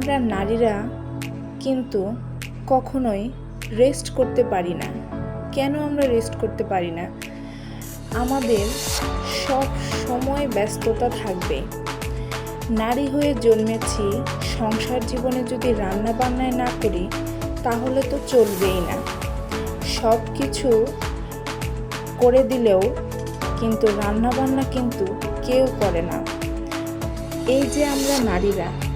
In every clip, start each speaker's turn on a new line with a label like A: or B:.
A: আমরা নারীরা কিন্তু কখনোই রেস্ট করতে পারি না। কেন আমরা রেস্ট করতে পারি না? আমাদের সব সময় ব্যস্ততা থাকবে। নারী হয়ে জন্মেছি, সংসার জীবনে যদি রান্না বান্নায় না করি, তাহলে তো চলবেই না। সব কিছু করে দিলেও কিন্তু রান্না বান্না কিন্তু কেউ করে না। এই যে আমরা নারীরা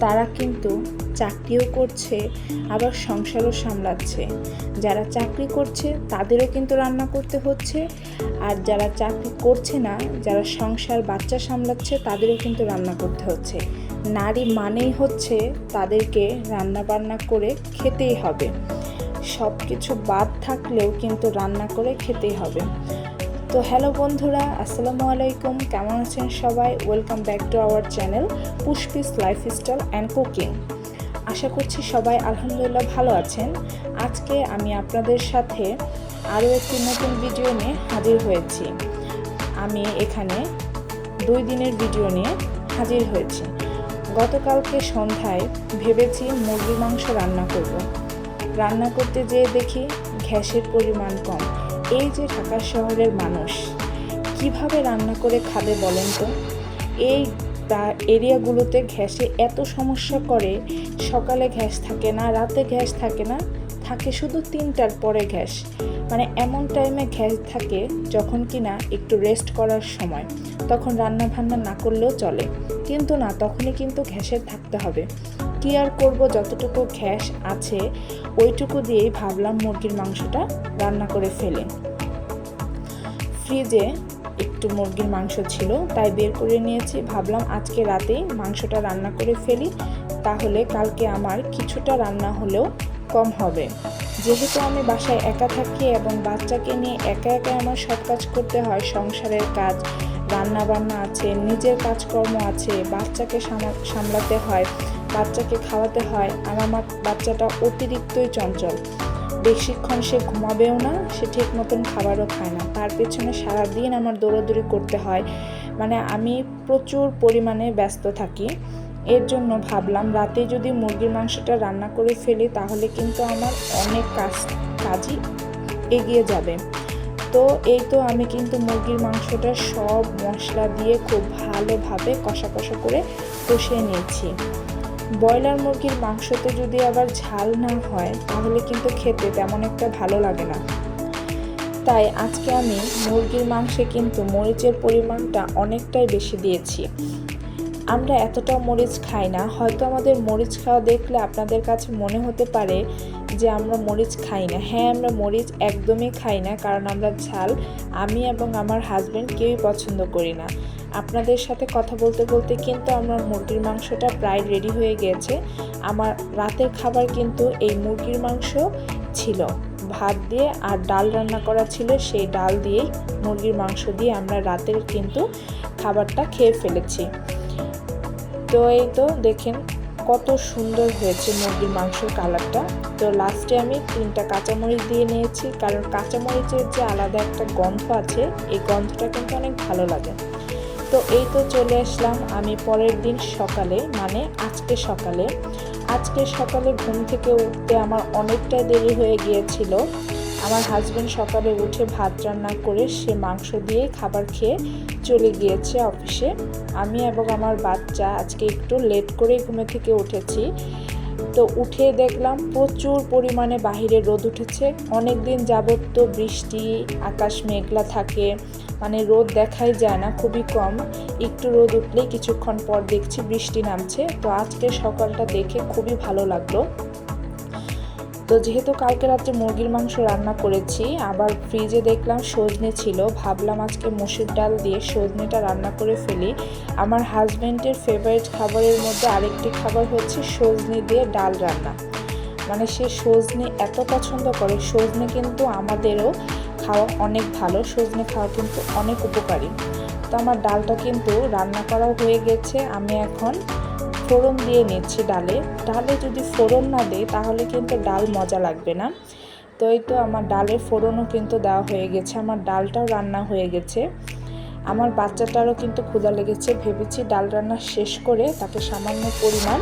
A: তারা কিন্তু চাকরিও করছে, আবার সংসারও সামলাচ্ছে। যারা চাকরি করছে, তাদেরও কিন্তু রান্না করতে হচ্ছে। আর যারা চাকরি করছে না, যারা সংসার বাচ্চা সামলাচ্ছে, তাদেরও কিন্তু রান্না করতে হচ্ছে। নারী মানেই হচ্ছে তাদেরকে রান্না বান্না করে খেতেই হবে। সব কিছু বাদ থাকলেও কিন্তু রান্না করে খেতেই হবে। তো হ্যালো বন্ধুরা, আসসালামু আলাইকুম। কেমন আছেন সবাই? Welcome back to our channel Pushpi's lifestyle and cooking আশা করছি সবাই আলহামদুলিল্লাহ ভালো আছেন। আজকে আমি আপনাদের সাথে আরও একটি নতুন ভিডিও নিয়ে হাজির হয়েছি। আমি এখানে দুই দিনের ভিডিও নিয়ে হাজির হয়েছি। গতকালকে সন্ধ্যায় ভেবেছি মুরগির মাংস রান্না করব। রান্না করতে যেয়ে দেখি গ্যাসের পরিমাণ কম। এই যে ঢাকা শহরের মানুষ, কীভাবে রান্না করে খাবে বলেন তো? এই এরিয়াগুলোতে গ্যাসে এত সমস্যা করে, সকালে গ্যাস থাকে না, রাতে গ্যাস থাকে না, থাকে শুধু তিনটার পরে গ্যাস। মানে এমন টাইমে গ্যাস থাকে যখন কি না একটু রেস্ট করার সময়, তখন রান্না বান্না না করলেও চলে। কিন্তু না, তখনই কিন্তু গ্যাসের থাকতে হবে। কি আর করব যতটুকু ঘ্যাস আছে, ওইটুকু দিয়েই ভাবলাম মুরগির মাংসটা রান্না করে ফেলে। ফ্রিজে একটু মুরগির মাংস ছিল, তাই বের করে নিয়েছি। ভাবলাম আজকে রাতেই মাংসটা রান্না করে ফেলি, তাহলে কালকে আমার কিছুটা রান্না হলেও কম হবে। যেহেতু আমি বাসায় একা থাকি এবং বাচ্চাকে নিয়ে একা একা আমার সব কাজ করতে হয়, সংসারের কাজ রান্না বান্না আছে, নিজের কাজকর্ম আছে, বাচ্চাকে সামলাতে হয় বাচ্চাকে খাওয়াতে হয় আমার বাচ্চাটা অতিরিক্তই চঞ্চল। বেশিক্ষণ সে ঘুমাবেও না, সে ঠিক মতন খাবারও খায় না। তার পেছনে সারাদিন আমার দৌড়াদৌড়ি করতে হয়। মানে আমি প্রচুর পরিমাণে ব্যস্ত থাকি। এর জন্য ভাবলাম, রাতে যদি মুরগির মাংসটা রান্না করে ফেলি, তাহলে কিন্তু আমার অনেক কাজ, কাজই এগিয়ে যাবে। তো এই তো আমি কিন্তু মুরগির মাংসটা সব মশলা দিয়ে খুব ভালোভাবে কষা কষা করে কষিয়ে নিয়েছি। ব্রয়লার মুরগির মাংসতে যদি আবার ঝাল না হয়, তাহলে কিন্তু খেতে তেমন একটা ভালো লাগে না। তাই আজকে আমি মুরগির মাংসে কিন্তু মরিচের পরিমাণটা অনেকটাই বেশি দিয়েছি। আমরা এতটা মরিচ খাই না, হয়তো আমাদের মরিচ খাওয়া দেখলে আপনাদের কাছে মনে হতে পারে যে আমরা মরিচ খাই না। হ্যাঁ আমরা মরিচ একদমই খাই না, কারণ আমরা ঝাল আমি এবং আমার হাজব্যান্ড কেউই পছন্দ করি না। আপনাদের সাথে কথা বলতে বলতে কিন্তু আমার মুরগির মাংসটা প্রায় রেডি হয়ে গিয়েছে আমার রাতের খাবার কিন্তু এই মুরগির মাংস ছিল। ভাত দিয়ে আর ডাল রান্না করা ছিল, সেই ডাল দিয়েই মুরগির মাংস দিয়ে আমরা রাতের কিন্তু খাবারটা খেয়ে ফেলেছি। তো এই তো দেখেন কত সুন্দর হয়েছে মুরগির মাংসের কালারটা। তো লাস্টে আমি তিনটা কাঁচামরিচ দিয়ে নিয়েছি, কারণ কাঁচামরিচের যে আলাদা একটা গন্ধ আছে, এই গন্ধটা কিন্তু অনেক ভালো লাগে। তো এই তো চলে আসলাম আমি পরের দিন সকালে মানে আজকে সকালে। আজকে সকালে ঘুম থেকে উঠতে আমার অনেকটাই দেরি হয়ে গিয়েছিল। আমার হাজব্যান্ড সকালে উঠে ভাত রান্না করে সে মাংস দিয়ে খাবার খেয়ে চলে গিয়েছে অফিসে আমি এবং আমার বাচ্চা আজকে একটু লেট করে ঘুমে থেকে উঠেছি। তো উঠে দেখলাম প্রচুর পরিমাণে বাহিরে রোদ উঠেছে। অনেক দিন যাবত তো বৃষ্টি, আকাশ মেঘলা থাকে মানে রোদ দেখাই যায় না, খুবই কম। একটু রোদ উঠলেই কিছুক্ষণ পর দেখছি বৃষ্টি নামছে। তো আজকে সকালটা দেখে খুবই ভালো লাগল। তো যেহেতু কালকে রাত্রে মুরগির মাংস রান্না করেছি, আবার ফ্রিজে দেখলাম সজনে ছিল, ভাবলাম আজকে মুসুর ডাল দিয়ে সজনেটা রান্না করে ফেলি। আমার হাজব্যান্ডের ফেভারিট খাবারের মধ্যে আরেকটি খাবার হচ্ছে সজনে দিয়ে ডাল রান্না। মানে সে সজনে এত পছন্দ করে, সজনে কিন্তু আমাদেরও খাওয়া অনেক ভালো, সজনে খাওয়া কিন্তু অনেক উপকারী। তো আমার ডালটা কিন্তু রান্না করাও হয়ে গেছে, আমি এখন ফোড়ন দিয়ে নিচ্ছি ডালে। ডালে যদি ফোড়ন না দেয় তাহলে কিন্তু ডাল মজা লাগবে না। তো এই তো আমার ডালের ফোড়নও কিন্তু দেওয়া হয়ে গেছে। আমার ডালটাও রান্না হয়ে গেছে। আমার বাচ্চাটারও কিন্তু ক্ষুধা লেগেছে। ভেবেছি ডাল রান্না শেষ করে তাকে সামান্য পরিমাণ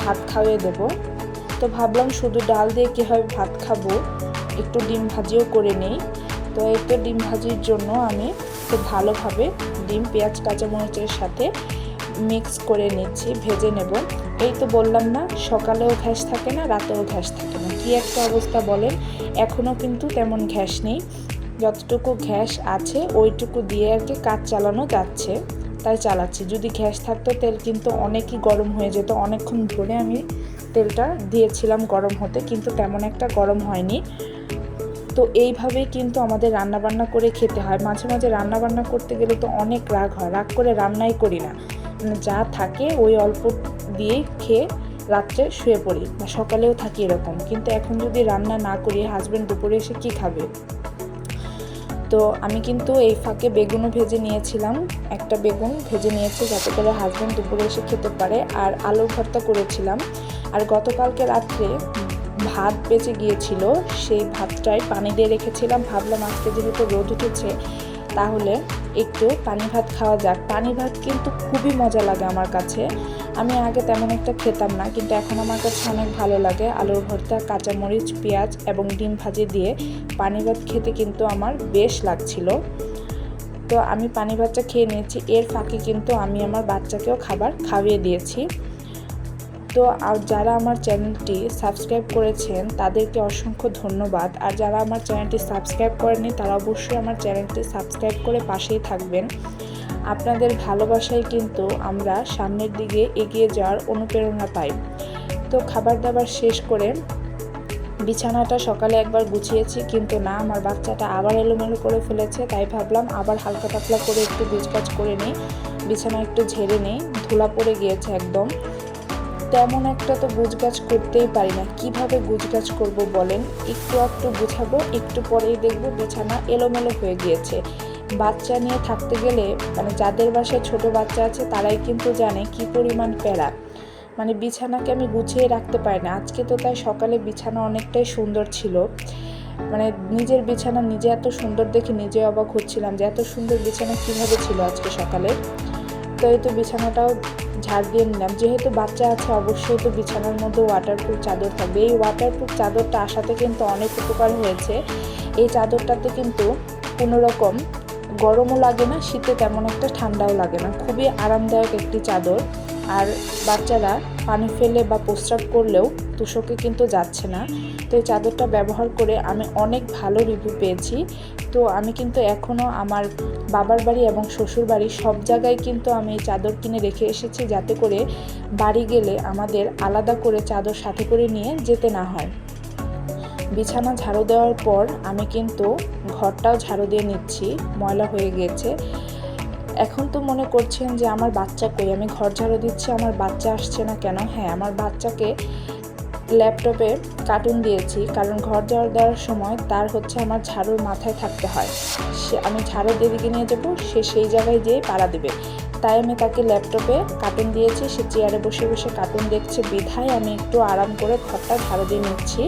A: ভাত খাওয়িয়ে দেব। তো ভাবলাম শুধু ডাল দিয়ে কীভাবে ভাত খাব, একটু ডিম ভাজিও করে নেই। তো এই তো ডিম ভাজির জন্য আমি খুব ভালোভাবে ডিম, পেঁয়াজ, কাঁচামরিচের সাথে মিক্স করে নিচ্ছি, ভেজে নেব। এই তো বললাম না, সকালেও ঘ্যাস থাকে না, রাতেও ঘ্যাস থাকে না। কী একটা অবস্থা বলেন, এখনও কিন্তু তেমন ঘ্যাস নেই। যতটুকু ঘ্যাস আছে, ওইটুকু দিয়ে আর কি কাজ চালানো যাচ্ছে, তাই চালাচ্ছি। যদি ঘ্যাস থাকতো, তেল কিন্তু অনেকই গরম হয়ে যেত। অনেকক্ষণ ধরে আমি তেলটা দিয়েছিলাম গরম হতে, কিন্তু তেমন একটা গরম হয়নি। তো এইভাবেই কিন্তু আমাদের রান্নাবান্না করে খেতে হয়। মাঝে মাঝে রান্নাবান্না করতে গেলে তো অনেক রাগ হয়। রাগ করে রান্নাই করি না। যা থাকে ওই অল্প দিয়ে খেয়ে রাত্রে শুয়ে পড়ি। বা সকালেও থাকি এরকম। কিন্তু এখন যদি রান্না না করি হাজব্যান্ড দুপুরে এসে কী খাবে? তো আমি কিন্তু এই ফাঁকে বেগুনও ভেজে নিয়েছিলাম। একটা বেগুন ভেজে নিয়েছি যাতে করে হাজব্যান্ড দুপুরে এসে খেতে পারে। আর আলু ভর্তা করেছিলাম। আর গতকালকে রাত্রে ভাত বেঁচে গিয়েছিল। সেই ভাতটাই পানি দিয়ে রেখেছিলাম। ভাবলাম আজকে যেহেতু রোদ উঠেছে, তাহলে একটু পানি ভাত খাওয়া যাক। পানি ভাত কিন্তু খুবই মজা লাগে আমার কাছে। আমি আগে তেমন একটা খেতাম না, কিন্তু এখন আমার কাছে অনেক ভালো লাগে। আলুর ভর্তা, কাঁচামরিচ, পেঁয়াজ এবং ডিম ভাজি দিয়ে পানি ভাত খেতে কিন্তু আমার বেশ লাগছিল। তো আমি পানি ভাতটা খেয়ে নিয়েছি। এর ফাঁকে কিন্তু আমি আমার বাচ্চাকেও খাবার খাইয়ে দিয়েছি। তো আর যারা আমার চ্যানেলটি সাবস্ক্রাইব করেছেন, তাদেরকে অসংখ্য ধন্যবাদ। আর যারা আমার চ্যানেলটি সাবস্ক্রাইব করেনি তারা অবশ্যই আমার চ্যানেলটি সাবস্ক্রাইব করে পাশেই থাকবেন। আপনাদের ভালোবাসায় কিন্তু আমরা সামনের দিকে এগিয়ে যাওয়ার অনুপ্রেরণা পাই। তো খাবার দাবার শেষ করে বিছানাটা সকালে একবার গুছিয়েছি, কিন্তু না, আমার বাচ্চাটা আবার এলোমেলো করে ফেলেছে, তাই ভাবলাম আবার হালকা পাতলা করে একটু গুজগাছ করে নিই। বিছানা একটু ঝেড়ে নিই, ধুলা পড়ে গিয়েছে একদম। তেমন একটা তো গুজগাছ করতেই পারি না। কীভাবে গুজগাছ করব বলেন? একটু একটু গুছাবো, একটু পরেই দেখব বিছানা এলোমেলো হয়ে গিয়েছে। বাচ্চা নিয়ে থাকতে গেলে মানে যাদের বাসায় ছোট বাচ্চা আছে, তারাই কিন্তু জানে কি পরিমাণ প্যারা। মানে বিছানাকে আমি গুছিয়ে রাখতে পারি না। আজকে তো তাই সকালে বিছানা অনেকটাই সুন্দর ছিল। মানে নিজের বিছানা নিজে এত সুন্দর দেখে নিজে অবাক হচ্ছিলাম যে এত সুন্দর বিছানা কীভাবে ছিল আজকে সকালে। তো এই তো বিছানাটাও ঝাড় দিয়ে নিলাম। যেহেতু বাচ্চা আছে, অবশ্যই তো বিছানার মধ্যে ওয়াটারপ্রুফ চাদর থাকবে। এই ওয়াটারপ্রুফ চাদরটা আসাতে কিন্তু অনেক উপকার হয়েছে। এই চাদরটাতে কিন্তু কোনো রকম গরমও লাগে না, শীতে তেমন একটা ঠান্ডাও লাগে না। খুবই আরামদায়ক একটি চাদর। আর বাচ্চারা পানি ফেলে বা প্রস্রাব করলেও তুষকে কিন্তু যাচ্ছে না। তো এই চাদরটা ব্যবহার করে আমি অনেক ভালো রিভিউ পেয়েছি। তো আমি কিন্তু এখনও আমার বাবার বাড়ি এবং শ্বশুর বাড়ি সব জায়গায় কিন্তু আমি চাদর কিনে রেখে এসেছি যাতে করে বাড়ি গেলে আমাদের আলাদা করে চাদর সাথে করে নিয়ে যেতে না হয়। বিছানা ঝাড়ু দেওয়ার পর আমি কিন্তু ঘরটাও ঝাড়ু দিয়ে নিচ্ছি, ময়লা হয়ে গিয়েছে এখন তো মনে করছেন যে আমার বাচ্চা কই? আমি ঘর ঝাড়ু দিচ্ছি, আমার বাচ্চা আসছে না কেন? হ্যাঁ আমার বাচ্চাকে ল্যাপটপে কার্টুন দিয়েছি, কারণ ঘর ঝাড়ু দেওয়ার সময় তার হচ্ছে আমার ঝাড়ুর মাথায় থাকতে হয়। সে, আমি ঝাড়ু দিদিকে নিয়ে যাব, সে সেই জায়গায় যেয়ে পাড়া দেবে। তাই আমি তাকে ল্যাপটপে কার্টুন দিয়েছি, সে চেয়ারে বসে বসে কার্টুন দেখছে, বিধায় আমি একটু আরাম করে ঘরটা ঝাড়ু দিয়ে নিচ্ছি।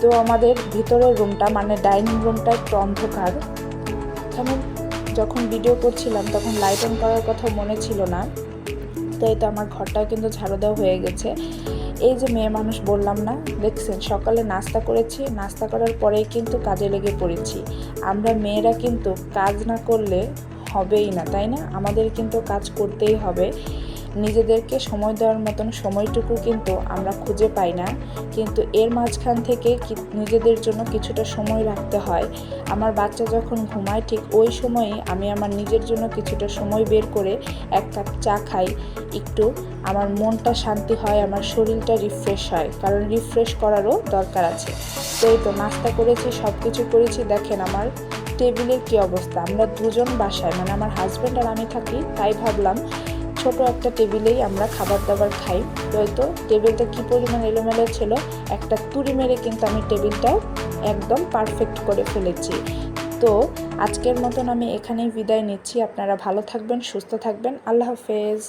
A: তো আমাদের ভিতরের রুমটা মানে ডাইনিং রুমটা একটু অন্ধকার। আমি যখন ভিডিও করছিলাম, তখন লাইট অন করার কথা মনে ছিল না। তো এই তো আমার ঘরটাও কিন্তু ঝাড়ু দেওয়া হয়ে গেছে। এই যে মেয়ে মানুষ বললাম না, দেখছেন, সকালে নাস্তা করেছি, নাস্তা করার পরেই কিন্তু কাজে লেগে পড়েছি। আমরা মেয়েরা কিন্তু কাজ না করলে হবেই না, তাই না? আমাদের কিন্তু কাজ করতেই হবে। নিজেদেরকে সময় দেওয়ার মতন সময়টুকু কিন্তু আমরা খুঁজে পাই না। কিন্তু এর মাঝখান থেকে নিজেদের জন্য কিছুটা সময় রাখতে হয়। আমার বাচ্চা যখন ঘুমায়, ঠিক ওই সময়ে আমি আমার নিজের জন্য কিছুটা সময় বের করে এক কাপ চা খাই। একটু আমার মনটা শান্তি হয়, আমার শরীরটা রিফ্রেশ হয়, কারণ রিফ্রেশ করারও দরকার আছে। তো এই তো নাস্তা করেছি সব কিছু করেছি। দেখেন আমার টেবিলের কী অবস্থা। আমরা দুজন বাসায় মানে আমার হাজব্যান্ড আর আমি থাকি, তাই ভাবলাম ছোট একটা টেবিলেই আমরা খাবার দাবার খাই। তো টেবিলটা কী পরিমাণ এলোমেলো ছিল? একটা তুড়ি মেরে কিন্তু আমি টেবিলটা একদম পারফেক্ট করে ফেলেছি। তো আজকের মতন আমি এখানেই বিদায় নিচ্ছি। আপনারা ভালো থাকবেন, সুস্থ থাকবেন। আল্লাহ হাফেজ।